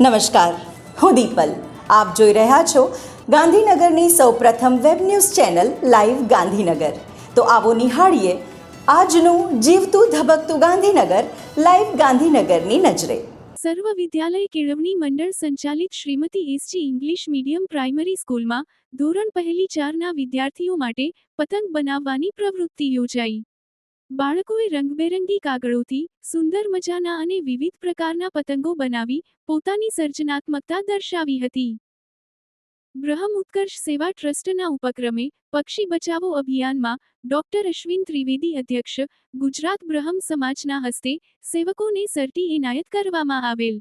નમસ્કાર. હું દીપલ. આપ જોઈ રહ્યા છો ગાંધીનગરની સૌપ્રથમ web news channel live Gandhinagar. તો આવો નિહાળીએ આજનું જીવતું ધબકતું ગાંધીનગર લાઈવ ગાંધીનગરની નજરે. સર્વ વિદ્યાલય કેળવણી મંડળ સંચાલિત Shrimati SG English medium primary સ્કૂલમાં ધોરણ પહેલી ચારના વિદ્યાર્થીઓ માટે પતંગ બનાવવાની પ્રવૃત્તિ યોજાઈ. બાળકોએ રંગબેરંગી કાગળોથી સુંદર મજાના અને વિવિધ પ્રકારના પતંગો બનાવી પોતાની સર્જનાત્મકતા દર્શાવી હતી. બ્રહ્મ ઉત્કર્ષ સેવા ટ્રસ્ટના ઉપક્રમે પક્ષી બચાવો અભિયાનમાં ડોક્ટર અશ્વિન ત્રિવેદી અધ્યક્ષ, ગુજરાત બ્રહ્મ સમાજના હસ્તે સેવકોને સરટી એનાયત કરવામાં આવેલ.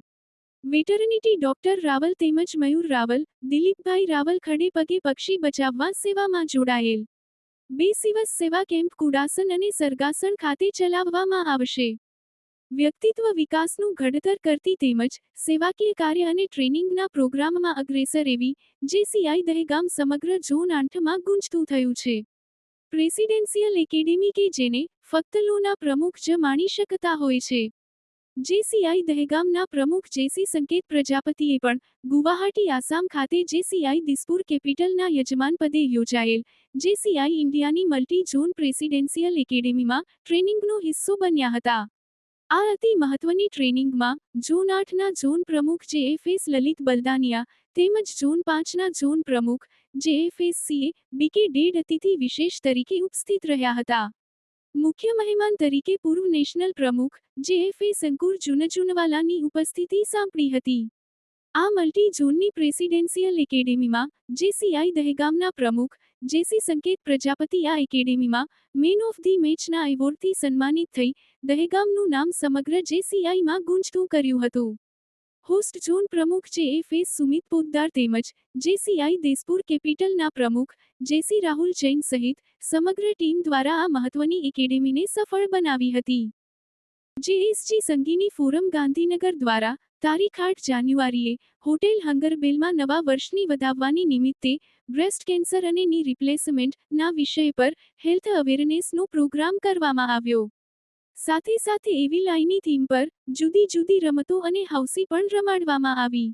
વેટરનિટી ડોક્ટર રાવલ તેમજ મયુર રાવલ, દિલીપભાઈ રાવલ ખડે પગે પક્ષી બચાવવા સેવામાં જોડાયેલ. બે દિવસ સેવા કેમ્પ કુડાસન અને સરગાસણ ખાતે ચલાવવામાં આવશે. વ્યક્તિત્વ વિકાસનું ઘડતર કરતી તેમજ સેવાકીય કાર્ય અને ટ્રેનિંગના પ્રોગ્રામમાં અગ્રેસર એવી જેસીઆઈ દહેગામ સમગ્ર ઝોન આઠમાં ગુંજતું થયું છે. પ્રેસિડેન્સિયલ એકેડેમી કે જેને ફક્ત લોના પ્રમુખ જ માણી શકતા હોય છે. જેસીઆઈ દહેગામના પ્રમુખ જેસી સંકેત પ્રજાપતિએ પણ ગુવાહાટી આસામ ખાતે જેસીઆઈ દિસપુર કેપિટલના યજમાન પદે યોજાયેલ જેસીઆઈ ઇન્ડિયાની મલ્ટી ઝોન પ્રેસિડેન્સિયલ એકેડેમીમાં ટ્રેનિંગનો હિસ્સો બન્યા હતા. આ અતિ મહત્વની ટ્રેનિંગમાં ઝોન આઠના ઝોન પ્રમુખ જે એફ એસ લલિત બલદાનિયા તેમજ ઝોન પાંચના ઝોન પ્રમુખ જે એફ એસ સીએ બીકે ડેડ અતિથિ વિશેષ તરીકે ઉપસ્થિત રહ્યા હતા. મુખ્ય મહેમાન તરીકે પૂર્વ નેશનલ પ્રમુખ જેએફએ સંકુર જુનજુનવાલાની ઉપસ્થિતિ સાંપડી હતી. આ મલ્ટી ઝોનની પ્રેસિડેન્સિયલ એકેડેમીમાં જેસીઆઈ દહેગામના પ્રમુખ જેસી સંકેત પ્રજાપતિ આ એકેડેમીમાં મેન ઓફ ધી મેચના એવોર્ડથી સન્માનિત થઈ દહેગામનું નામ સમગ્ર જેસીઆઈમાં ગુંજતું કર્યું હતું. હોસ્ટ ઝોન પ્રમુખ જે એફ એસ સુમિત પોદ્દાર તેમજ જેસીઆઈ દેસપુર કેપિટલના પ્રમુખ જેસી રાહુલ જૈન સહિત સમગ્ર ટીમ દ્વારા આ મહત્વની એકેડેમીને સફળ બનાવી હતી. જેએસજી સંગીની ફોરમ ગાંધીનગર દ્વારા તારીખ આઠ જાન્યુઆરીએ હોટેલ હંગરબેલમાં નવા વર્ષની વધાવવાની નિમિત્તે બ્રેસ્ટ કેન્સર અને ની રિપ્લેસમેન્ટના વિષય પર હેલ્થ અવેરનેસનો પ્રોગ્રામ કરવામાં આવ્યો. સાથે સાથે એવી લાઈની થીમ પર જુદી જુદી રમતો અને હાઉસી પણ રમાડવામાં આવી.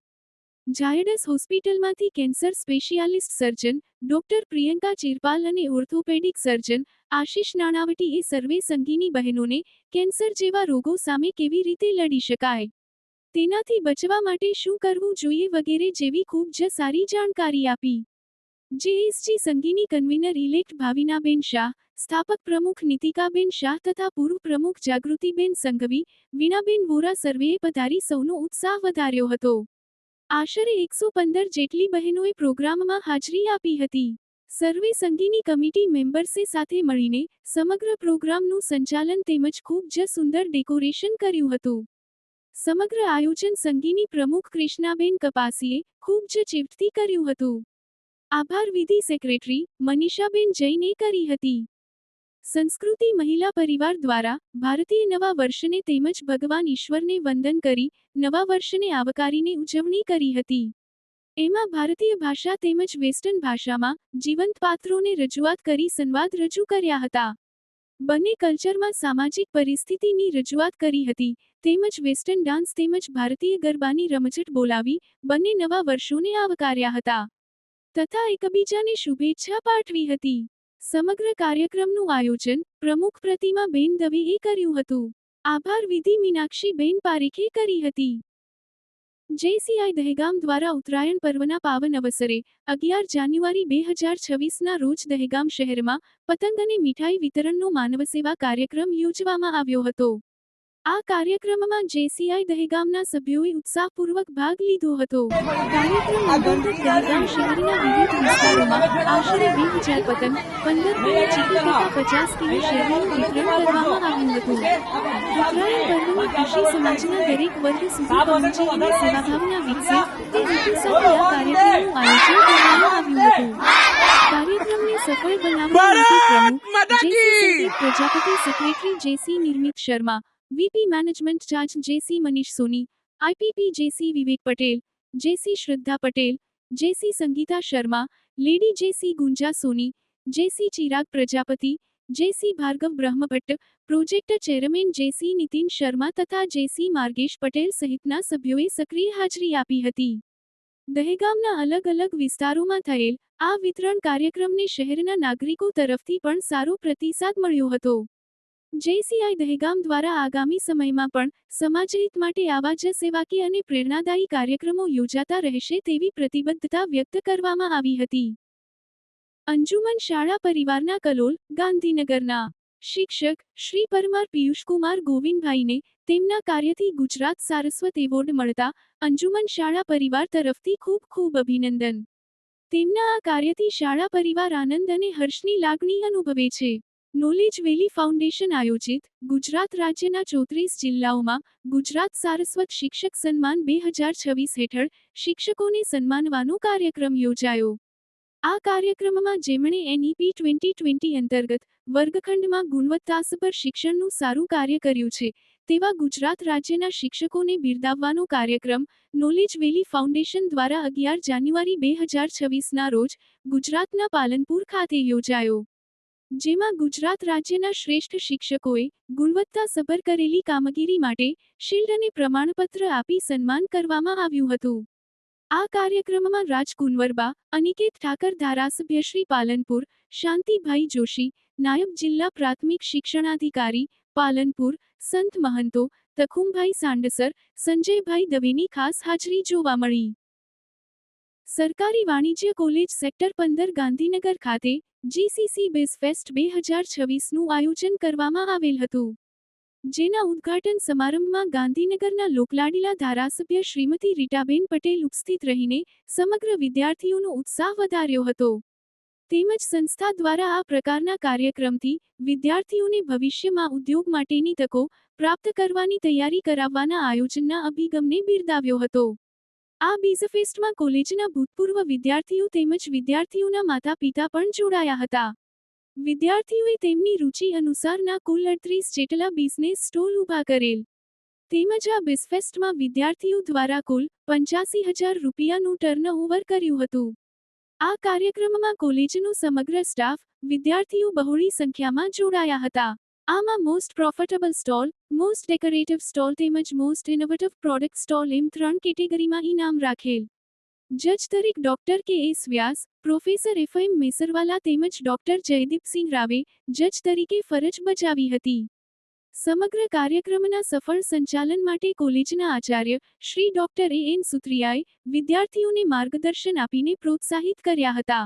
ઝાયડસ હોસ્પિટલમાંથી cancer specialist surgeon, doctor Priyanka Chirpal અને ઓર્થોપેડિક સર્જન આશિષ નાણાવટી એ સર્વે સંગીની બહેનોને કેન્સર જેવા રોગો સામે કેવી રીતે લડી શકાય? તેનાથી બચવા માટે શું કરવું જોઈએ વગેરે જેવી ખૂબ જ સારી જાણકારી આપી. JSG Sangini convener elect Bhavinaben Shah સ્થાપક પ્રમુખ નીતિકાબેન શાહ તથા પૂર્વ પ્રમુખ જાગૃતિબેન સંઘવી, વીણાબેન વોરા સર્વેએ પધારી સૌનો ઉત્સાહ વધાર્યો હતો. આશરે એકસો પંદર જેટલી બહેનોએ પ્રોગ્રામમાં હાજરી આપી હતી. સર્વે સંઘીની કમિટી મેમ્બર્સે સાથે મળીને સમગ્ર પ્રોગ્રામનું સંચાલન તેમજ ખૂબ જ સુંદર ડેકોરેશન કર્યું હતું. સમગ્ર આયોજન સંઘીની પ્રમુખ કૃષ્ણાબેન કપાસીએ ખૂબ જ ચીવટથી કર્યું હતું. આભાર વિધિ સેક્રેટરી મનીષાબેન જૈને કરી હતી. સંસ્કૃતિ મહિલા પરિવાર દ્વારા ભારતીય નવા વર્ષને તેમજ ભગવાન ઈશ્વરને વંદન કરી, નવા વર્ષને આવકારીને ઉજવણી કરી હતી. એમાં ભારતીય ભાષા તેમજ વેસ્ટર્ન ભાષામાં જીવંત પાત્રોને રજૂઆત કરી સંવાદ રજૂ કર્યા હતા. બંને કલ્ચરમાં સામાજિક પરિસ્થિતિની રજૂઆત કરી હતી, તેમજ વેસ્ટર્ન ડાન્સ તેમજ ભારતીય ગરબાની રમઝટ બોલાવી, બંને નવા વર્ષોને આવકાર્યા હતા. તથા એકબીજાને શુભેચ્છા પાઠવી હતી. સમગ્ર કાર્યક્રમનું આયોજન પ્રમુખ પ્રતિમા બેન દવેએ કર્યું હતું. આભાર વિધિ મીનાક્ષી બેન પારેખે કરી હતી. જેસીઆઈ દહેગામ દ્વારા ઉત્તરાયણ પર્વના પાવન અવસરે અગિયાર જાન્યુઆરી બે હજાર છવ્વીસના રોજ દહેગામ શહેરમાં પતંગ અને મીઠાઈ વિતરણનો માનવસેવા કાર્યક્રમ યોજવામાં આવ્યો હતો. આ કાર્યક્રમમાં જેસીઆઈ દહેગામના સભ્યોએ ઉત્સાહપૂર્વક ભાગ લીધો હતો. કાર્યક્રમ અંતર્ગત દહેગામ શહેરના વિવિધ વિસ્તારોમાં આશરે બે હજાર પતંગ પંદર કિલો ચીકી તથા પચાસ કિલો શેરડીનું વિતરણ કરવામાં આવ્યું હતું. ઉત્તરાયણ પર્વની ખુશી સમાજના દરેક વર્ગ સુધી પહોંચે અને સેવાભાવના વિકસે તે હેતુ સાથે આ કાર્યક્રમનું આયોજન કરવામાં આવ્યું હતું. કાર્યક્રમને સફળ બનાવવા માટે પ્રમુખ જેસી Prajapati secretary JC Nirmit Sharma VP management charge JC Manish Soni, IPP JC Vivek Patel, JC Shraddha Patel, JC Sangeeta Sharma, lady JC Gunja Soni, JC Chirag Prajapati, JC Bhargav Brahmbhatt, project chairman JC Nitin Sharma તથા JC માર્ગેશ Patel સહિતના સભ્યોએ સક્રિય હાજરી આપી હતી. દહેગામના અલગ અલગ વિસ્તારોમાં થયેલ આ વિતરણ કાર્યક્રમને શહેરના નાગરિકો તરફથી પણ સારો પ્રતિસાદ મળ્યો હતો. જેસીઆઈ દહેગામ દ્વારા આગામી સમયમાં પણ સમાજહિત માટે આવા જ સેવાકીય અને પ્રેરણાદાયી કાર્યક્રમો યોજાતા રહેશે તેવી પ્રતિબદ્ધતા વ્યક્ત કરવામાં આવી હતી. અંજુમન શાળા પરિવારના કલોલ, ગાંધીનગરના શિક્ષક શ્રી પરમાર પિયુષકુમાર ગોવિંદભાઈને તેમના કાર્યથી ગુજરાત સારસ્વત એવોર્ડ મળતા અંજુમન શાળા પરિવાર તરફથી ખૂબ ખૂબ અભિનંદન. તેમના આ કાર્યથી શાળા પરિવાર આનંદ અને હર્ષની લાગણી અનુભવે છે. નોલેજ વેલી ફાઉન્ડેશન આયોજિત ગુજરાત રાજ્યના ચોત્રીસ જિલ્લાઓમાં ગુજરાત સારસ્વત શિક્ષક સન્માન બે હજાર છવ્વીસ હેઠળ શિક્ષકોને સન્માનવાનો કાર્યક્રમ યોજાયો. આ કાર્યક્રમમાં જેમણે એનઈપી ટ્વેન્ટી ટ્વેન્ટી અંતર્ગત વર્ગખંડમાં ગુણવત્તાસભર શિક્ષણનું સારું કાર્ય કર્યું છે, તેવા ગુજરાત રાજ્યના શિક્ષકોને બિરદાવવાનો કાર્યક્રમ નોલેજ વેલી ફાઉન્ડેશન દ્વારા અગિયાર જાન્યુઆરી બે હજાર છવ્વીસના રોજ ગુજરાતના પાલનપુર ખાતે યોજાયો. જેમાં ગુજરાત રાજ્યના શ્રેષ્ઠ શિક્ષકોએ ગુણવત્તાસભર કરેલી કામગીરી માટે શિલ્ડને પ્રમાણપત્ર આપી સન્માન કરવામાં આવ્યું હતું. આ કાર્યક્રમમાં રાજકુંવરબા અનિકેત ઠાકર ધારાસભ્ય શ્રી પાલનપુર, શાંતિભાઈ જોશી, નાયબ જિલ્લા પ્રાથમિક શિક્ષણાધિકારી, પાલનપુર, સંત મહંતો, તખુમભાઈ સાંડસર, સંજયભાઈ દવેની ખાસ હાજરી જોવા મળી. સરકારી વાણિજ્ય કોલેજ સેક્ટર પંદર ગાંધીનગર ખાતે જીસીસી બેઝફેસ્ટ બે હજાર છવ્વીસનું આયોજન કરવામાં આવેલ હતું. જેના ઉદ્ઘાટન સમારંભમાં ગાંધીનગરના લોકલાડીલા ધારાસભ્ય શ્રીમતી રીટાબેન પટેલ ઉપસ્થિત રહીને સમગ્ર વિદ્યાર્થીઓનો ઉત્સાહ વધાર્યો હતો. તેમજ સંસ્થા દ્વારા આ પ્રકારના કાર્યક્રમથી વિદ્યાર્થીઓને ભવિષ્યમાં ઉદ્યોગ માટેની તકો પ્રાપ્ત કરવાની તૈયારી કરાવવાના આયોજનના અભિગમને બિરદાવ્યો હતો. આ બીઝફેસ્ટમાં કોલેજના ભૂતપૂર્વ વિદ્યાર્થીઓ તેમજ વિદ્યાર્થીઓના માતા પિતા પણ જોડાયા હતા. વિદ્યાર્થીઓએ તેમની રુચિ અનુસારના કુલ અડત્રીસ જેટલા બિઝનેસ સ્ટોલ ઊભા કરેલ. તેમજ આ બિઝફેસ્ટમાં વિદ્યાર્થીઓ દ્વારા કુલ પંચ્યાસી હજાર રૂપિયાનું ટર્નઓવર કર્યું હતું. આ કાર્યક્રમમાં કોલેજનો સમગ્ર સ્ટાફ, વિદ્યાર્થીઓ બહોળી સંખ્યામાં જોડાયા હતા. આમાં most profitable stall most decorative stall તેમજ મોસ્ટ ઇનોવેટિવ પ્રોડક્ટ સ્ટોલ એમ ત્રણ કેટેગરીમાં ઇનામ રાખેલ. જજ તરીક doctor K S Vyas, professor F M Mesarwala તેમજ ડોક્ટર જયદીપસિંહ રાવે જજ તરીકે ફરજ બજાવી હતી. સમગ્ર કાર્યક્રમના સફળ સંચાલન માટે કોલેજના આચાર્ય શ્રી ડોક્ટર એ એન સુત્રિયાએ વિદ્યાર્થીઓને માર્ગદર્શન આપીને પ્રોત્સાહિત કર્યા હતા.